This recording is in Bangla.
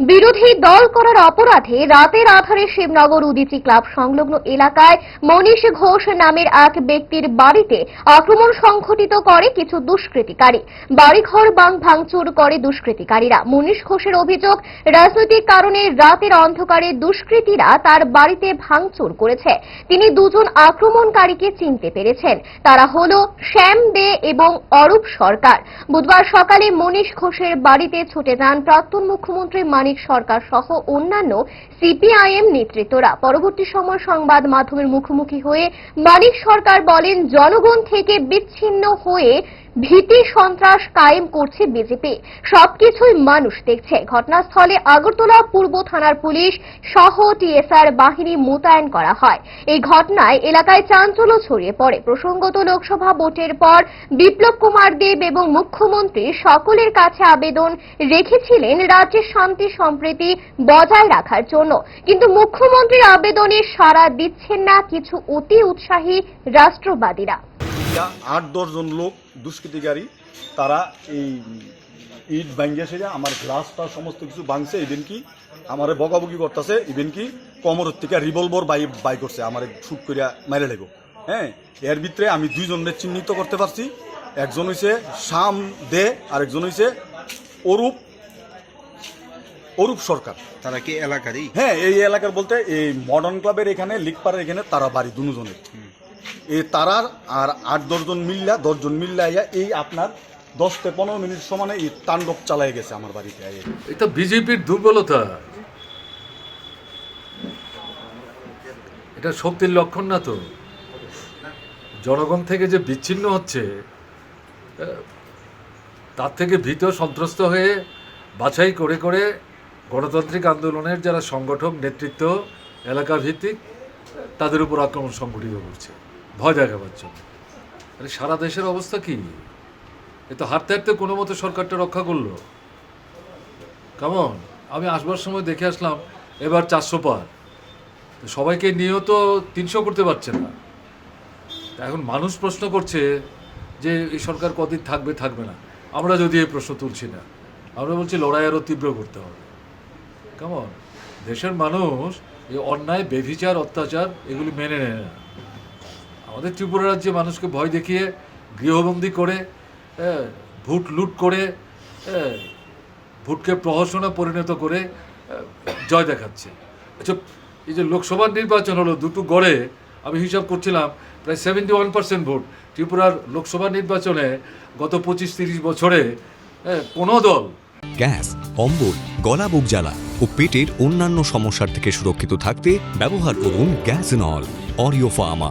বিরোধী দল করার অপরাধে রাতের আধারে শিবনগর উদিচি ক্লাব সংলগ্ন এলাকায় মনীষ ঘোষ নামের এক ব্যক্তির বাড়িতে আক্রমণ সংঘটিত করে কিছু দুষ্কৃতিকারী। বাড়িঘর বাং ভাঙচুর করে দুষ্কৃতিকারীরা। মনীষ ঘোষের অভিযোগ, রাজনৈতিক কারণে রাতের অন্ধকারে দুষ্কৃতীরা তার বাড়িতে ভাঙচুর করেছে। তিনি দুজন আক্রমণকারীকে চিনতে পেরেছেন। তারা হল শ্যাম দে এবং অরূপ সরকার। বুধবার সকালে মনীষ ঘোষের বাড়িতে ছুটে যান প্রাক্তন মুখ্যমন্ত্রী মানিক সরকার সহ অন্যান্য সিপিআইএম নেতৃত্বরা। পরবর্তী সময় সংবাদ মাধ্যমের মুখোমুখি হয়ে মানিক সরকার বলেন, জনগণ থেকে বিচ্ছিন্ন হয়ে ভীতি, সন্ত্রাস কায়েম করছে বিজেপি সবকিছুই মানুষ দেখছে। ঘটনাস্থলে আগরতলা পূর্ব থানার পুলিশ সহ টিএসআর বাহিনী মোতায়েন করা হয়। এই ঘটনায় এলাকায় চাঞ্চল্য ছড়িয়ে পড়ে। প্রসঙ্গত লোকসভা ভোটের পর বিপ্লব কুমার দেব এবং মুখ্যমন্ত্রী সকলের কাছে আবেদন রেখেছিলেন রাজ্যের শান্তি, সম্প্রীতি বজায় রাখার জন্য। কিন্তু মুখ্যমন্ত্রীর আবেদনে সাড়া দিচ্ছেন না কিছু অতি উৎসাহী রাষ্ট্রবাদীরা। যা আট দশজন লোক দুষ্কৃতিকারী তারা এই ইট ভাঙ্গিয়েছে যে আমার গ্লাসটা সমস্ত কিছু ভাঙছে। ইভেন কি আমার বকাবকি করতেছে ইভেন কি কমর থেকে রিভলভার বাই বাই করছে আমার শুট করিয়া মেরে লেগো। হ্যাঁ এর ভিতরে আমি দুইজনের চিহ্নিত করতে পারছি। একজন হইছে শাম দে আর একজন হইছে অরূপ অরূপ সরকার। তারা কি এলাকারই? হ্যাঁ এই এলাকার বলতে এই মডার্ন ক্লাবের এখানে লিকপাড়ার এখানে তারা বাড়ি দুজনের। এই তারার আর আট দশজন মিল্লা দশজন মিল্লা আইয়া এই আপনার দশ থেকে পনেরো মিনিট সমানে এই তাণ্ডব চালাই গেছে আমার বাড়িতে। এটা বিজেপির দুর্বলতা। এটা শক্তির লক্ষণ না তো? জনগণ থেকে যে বিচ্ছিন্ন হচ্ছে তার থেকে ভীত, সন্ত্রস্ত হয়ে বাছাই করে করে গণতান্ত্রিক আন্দোলনের যারা সংগঠক, নেতৃত্ব এলাকা ভিত্তিক তাদের উপর আক্রমণ সংগঠিত করছে ভয় দেখাবার জন্য। আরে সারা দেশের অবস্থা কি? এ তো হাঁটতে হাঁটতে কোনো মতো সরকারটা রক্ষা করল। কেমন? আমি আসবার সময় দেখে আসলাম, এবার চারশো পার। সবাইকে নিয়েও তো তিনশো করতে পারছে না। এখন মানুষ প্রশ্ন করছে যে, এই সরকার কদিন থাকবে থাকবে না। আমরা যদি এই প্রশ্ন তুলছি না, আমরা বলছি লড়াই আরও তীব্র করতে হবে। কেমন? দেশের মানুষ এই অন্যায়, বেভিচার, অত্যাচার, এগুলি মেনে নেয় না। আমাদের ত্রিপুরা রাজ্যে মানুষকে ভয় দেখিয়ে গৃহবন্দী করে ভোট লুট করে ভোটকে প্রহসনে পরিণত করে জয় দেখাচ্ছে। আচ্ছা এই যে লোকসভা নির্বাচন হলো দুটো গড়ে, আমি হিসাব করছিলাম, প্রায় সেভেন্টি ওয়ান পার্সেন্ট ভোট। ত্রিপুরার লোকসভা নির্বাচনে গত পঁচিশ তিরিশ বছরে কোনো দল গ্যাস, অম্বল, গলা বুক জ্বালা ও পেটের অন্যান্য সমস্যার থেকে সুরক্ষিত থাকতে ব্যবহার করুন গ্যাস নল অরিও ফার্মা।